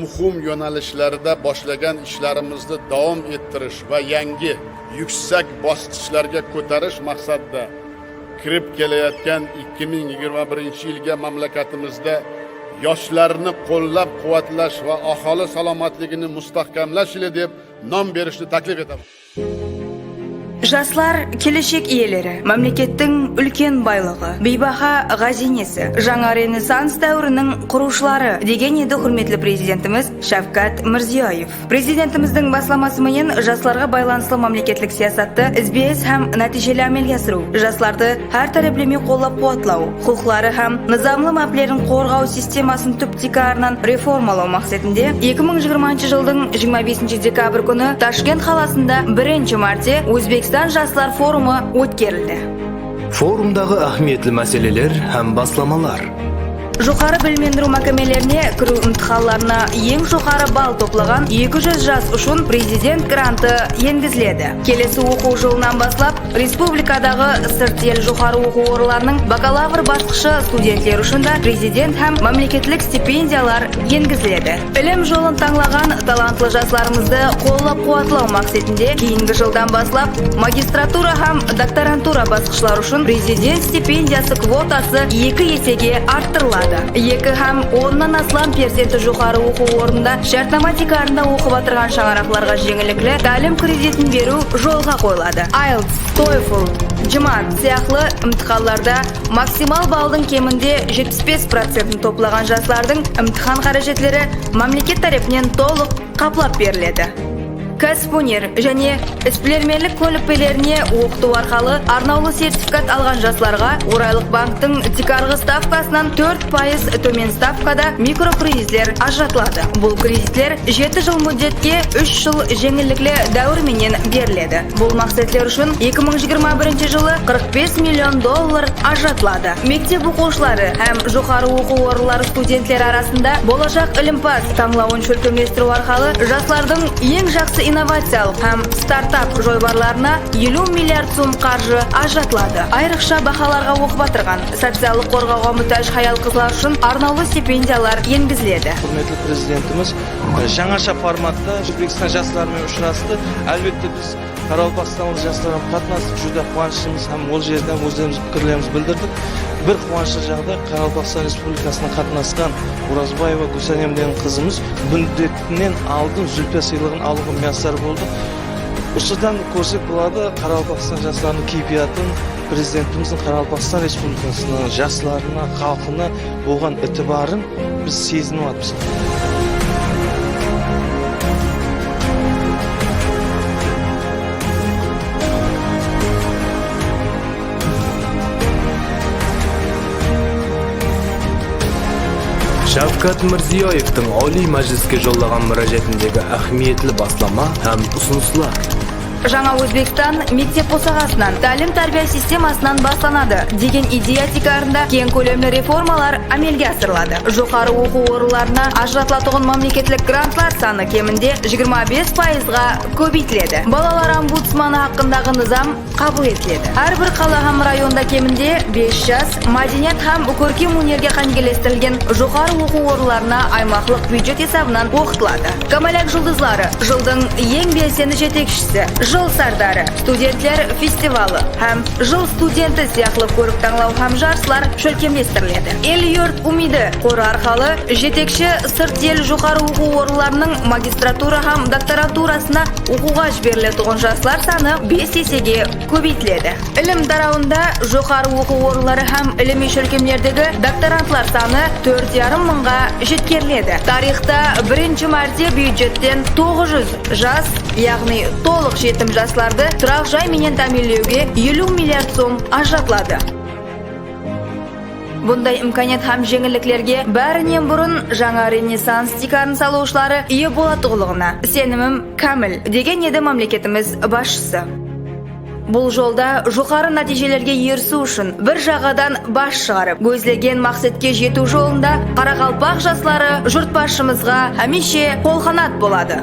muhim yo'nalishlarda boshlagan ishlarimizni davom ettirish va yangi yuksak bosqichlarga ko'tarish maqsadida kirib kelayotgan 2021 yilga mamlakatimizda yoshlarni qo'llab quvvatlash va aholi salomatligini mustahkamlash yili deb nom berishni taklif etaman Жастар келешек иелері, мемлекеттің үлкен байлығы, бейбаха ғазинесі, жаңа ренессанс дәуірінің құрушылары деген еді құрметлі президентіміз Шавкат Мирзияев. Президентіміздің басламасымен жастарға байланыслы мемлекеттік саясатты ізбес һәм нәтижелі әмелге асыру, жастарды һәр тәреплеме қолап қуатлау, құқылары һәм низамлы мәплерін қорғау системасын түп тикарынан реформалау мақсатында 2020 жылдың 25 декабрь күні Ташкент қаласында бірінші мәрте Өзбекстан жастар форумы өткерілді. Форумдағы ахметлі мәселелер һәм басламалар. Жоғары білмендіру мәкемелеріне кіру имтиханларына ең жоғары балл топлаған 200 жас үшін президент гранты енгізіледі. Келесі оқу жылынан бастап республикадағы сырт ел жоғары оқу орындарының бакалавр басқышы студенттер үшін да президент һәм мемлекеттік стипендиялар енгізіледі. Білім жолын таңлаған талантлы жастарымызды қолдап қуатлау мақсатында кейінгі жылдан бастап магистратура һәм докторантура басқышлар үшін президент стипендиясы квотасы екі есеге арттырылады. Екі һәм оннан аслам перзенті жоғары оқу орнында шартнама тикарында оқып отырған шаңырақларға жеңіліклі тәлім кредитін беру жолға қойылады. IELTS, TOEFL, JMAT сияқты имтиханларда максимал балдың кемінде 75% топлаған жастардың имтихан қаражетлері мемлекет тарапынан толық қаплап беріледі. Кәсіпөнер және іспілермелік көлікпелеріне оқыту арқалы арнаулы сертификат алған жастарға орайлық банктың тикарғы ставкасынан 4 пайыз төмен ставкада микрокредиттер ажыратылады. Бұл кредиттер 7 жыл мүддетке 3 жыл жеңілдіклі дәуірменен беріледі. Бұл мақсатлар үшін 2021 жылы 45 миллион доллар ажыратылады. Мектеп оқушылары һәм жоғары оқу орынлары студенттер арасында болашақ ілімпаз таңлауын шөлкемдестіру арқылы жастардың ең жақсы инновациялық һәм стартап жойбарларына 50 миллиард сом қаржы ажыратылады. Айрықша бақаларға оқып отырған социалдық қорғауға мұқтаж хаял қызлар үшін арнаулы стипендиялар енгізіледі. Құрметті президентіміз жаңаша форматта өзбекстан жастарымен ұшырасты. Әлбетте біз қарақалпақстандық жастармен қатынастық жүдә қуаныштымыз һәм ол жерден өздеріміз пікірлерімізді білдірдік бір қуанышты жағдай қарақалпақстан республикасына қатынасқан оразбаева гүлсәнем деген қызымыз міндетінен алдын зүлпия сыйлығын алуға мияссар болды осыдан көрсек болады қарақалпақстан жастарының кейпиятын президентіміздің қарақалпақстан республикасының жастарына халқына болған ітібарын біз сезініп жатырмыз Шавкат Мирзияевтің Oliy Majlisga жолдаған мұражатындегі ахметлі баслама һәм ұсыныстар. Жаңа Өзбекстан мектеп босағасынан тәлім тәрбие системасынан бастанады деген идея тикарында кең көлемді реформалар әмелге асырылады. Жоғары оқу орындарына ажыратылатұғын мемлекеттік грантлар саны кемінде 25 пайызға көбейтіледі. Балалар омбудсманы хақындағы низам қабыл етіледі. Әрбір қала һәм районда кемінде 5 жас мәдениет һәм көркем өнерге қанегелестірілген жоғары оқу орындарына аймақлық бюджет есебінен оқытылады. Камаляк жұлдызлары жылдың ең белсенді жетекшісі жыл сардары. Студенттер фестивалы һәм жыл студенті сияқты көрік таңлау һәм жарыслар шөлкемдестіріледі. Ел йорт умиді қоры арқалы жетекші сырт ел жоғары оқу орындарының магистратура һәм докторантурасына оқуға жіберілетұғын жастар саны 5 есеге көбейтіледі. Ілім тарауында жоғары оқу орынлары һәм іліми шөлкемдердегі докторантлар саны 4,5 мыңға жеткеріледі. Тарихта бірінші мәрте бюджеттен 900 жас яғни толық жетім жастарды тұрақ жай менен тәмінлеуге 50 миллиард сом ажыратылады Бұндай имканият һәм жеңілдіктерге бәрінен бұрын жаңа ренессанс тикарын салушылары ие болатұғылығына сенімім кәміл деген еді мемлекетіміз басшысы. Бұл жолда жоғары нәтижелерге ерсу үшін бір жағадан баш шығарып, көздеген мақсатке жету жолында қарақалпақ жастары жұртбасшымызға хәмеше қолқанат болады.